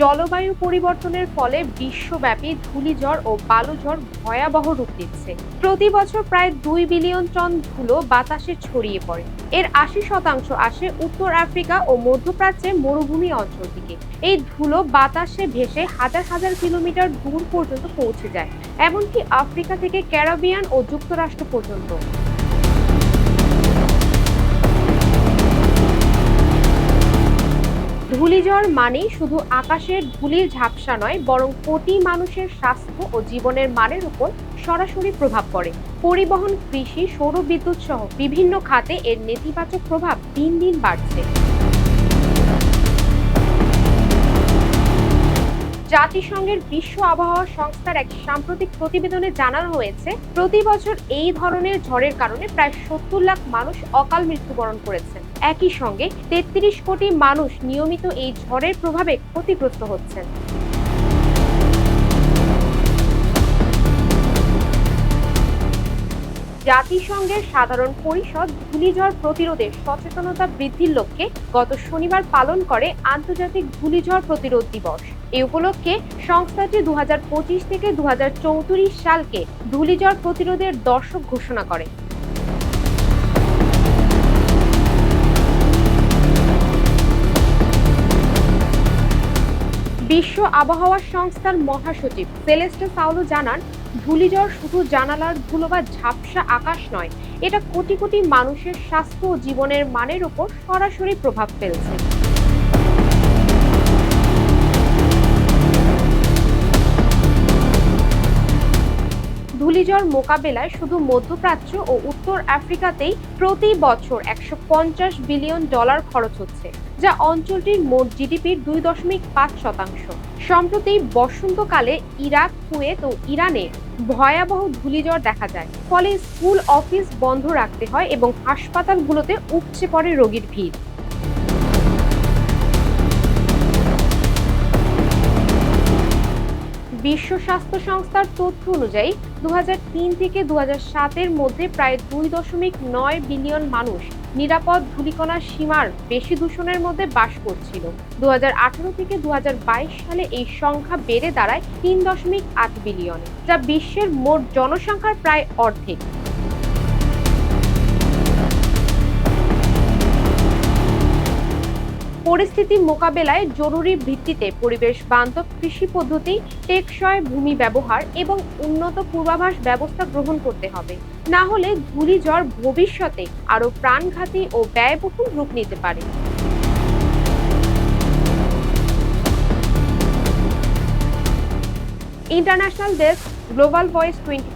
জলবায়ু পরিবর্তনের ফলে বিশ্বব্যাপী ধূলিঝড় ও বালুঝড় ভয়াবহ রূপ নিচ্ছে। প্রতি বছর প্রায় দুই বিলিয়ন টন ধুলো বাতাসে ছড়িয়ে পড়ে। এর আশি শতাংশ আসে উত্তর আফ্রিকা ও মধ্যপ্রাচ্যের মরুভূমি অঞ্চল থেকে। এই ধুলো বাতাসে ভেসে হাজার হাজার কিলোমিটার দূর পর্যন্ত পৌঁছে যায়, এমনকি আফ্রিকা থেকে ক্যারাবিয়ান ও যুক্তরাষ্ট্র পর্যন্ত। ধূলিঝড় মানেই শুধু আকাশের ধূলির ঝাপসা নয়, বরং কোটি মানুষের স্বাস্থ্য ও জীবনের মানের উপর সরাসরি প্রভাব পড়ে। পরিবহন, কৃষি, সৌর বিদ্যুৎ সহ বিভিন্ন খাতে এর নেতিবাচক প্রভাব দিন দিন বাড়ছে। জাতিসংঘের বিশ্ব আবহাওয়া সংস্থার এক সাম্প্রতিক প্রতিবেদনে জানানো হয়েছে, প্রতি বছর এই ধরনের ঝড়ের কারণে প্রায় সত্তর লাখ মানুষ অকাল মৃত্যুবরণ করেছেন। একই সঙ্গে তেত্রিশ কোটি মানুষ নিয়মিত এই ঝড়ের প্রভাবে ক্ষতিগ্রস্ত হচ্ছেন। জাতিসংঘের সাধারণ পরিষদ ধূলিঝড় প্রতিরোধে সচেতনতা বৃদ্ধির লক্ষ্যে গত শনিবার পালন করে আন্তর্জাতিক ধূলিঝড় প্রতিরোধ দিবস। এই উপলক্ষে সংস্থাটি দু হাজার পঁচিশ থেকে দু হাজার চৌত্রিশ সালকে ধূলিঝড় প্রতিরোধের দর্শক ঘোষণা করে। বিশ্ব আবহাওয়া সংস্থার মহাসচিব সেলেস্টে সাউলো জানান, ধূলিঝড় শুধু জানালার ধুলো বা ঝাপসা আকাশ নয়, এটা কোটি কোটি মানুষের স্বাস্থ্য ও জীবনের মানের উপর সরাসরি প্রভাব ফেলছে। ধূলিঝড় মোকাবেলায় শুধু মধ্যপ্রাচ্য ও উত্তর আফ্রিকাতেই প্রতি বছর একশো পঞ্চাশ বিলিয়ন ডলার খরচ হচ্ছে, যা অঞ্চলটির মোট জিডিপির দুই দশমিক পাঁচ শতাংশ। সম্প্রতি বসন্তকালে ইরাক, কুয়েত ও ইরানে ভয়াবহ ধূলিঝড় দেখা যায়, ফলে স্কুল, অফিস বন্ধ রাখতে হয় এবং হাসপাতালগুলোতে উপচে পড়ে রোগীর ভিড়। বিশ্ব স্বাস্থ্য সংস্থার তথ্য অনুযায়ী দু হাজার তিন থেকে দু এর মধ্যে প্রায় দুই দশমিক নয় বিলিয়ন মানুষ নিরাপদ ধূলিকণার সীমার বেশি দূষণের মধ্যে বাস করছিল। দু হাজার আঠারো থেকে দু হাজার বাইশ সালে এই সংখ্যা বেড়ে দাঁড়ায় তিন দশমিক আট বিলিয়ন, যা বিশ্বের মোট জনসংখ্যার প্রায় অর্ধেক। পরিস্থিতি মোকাবেলায় জরুরি ভিত্তিতে পরিবেশ বান্ধব কৃষি পদ্ধতি, টেকসই ভূমি ব্যবহার এবং উন্নত পূর্বাভাস ব্যবস্থা গ্রহণ করতে হবে। না হলে ধূলিঝড় ভবিষ্যতে আরও প্রাণঘাতী ও ব্যয়বহুল রূপ নিতে পারে। International desk, global voice twenty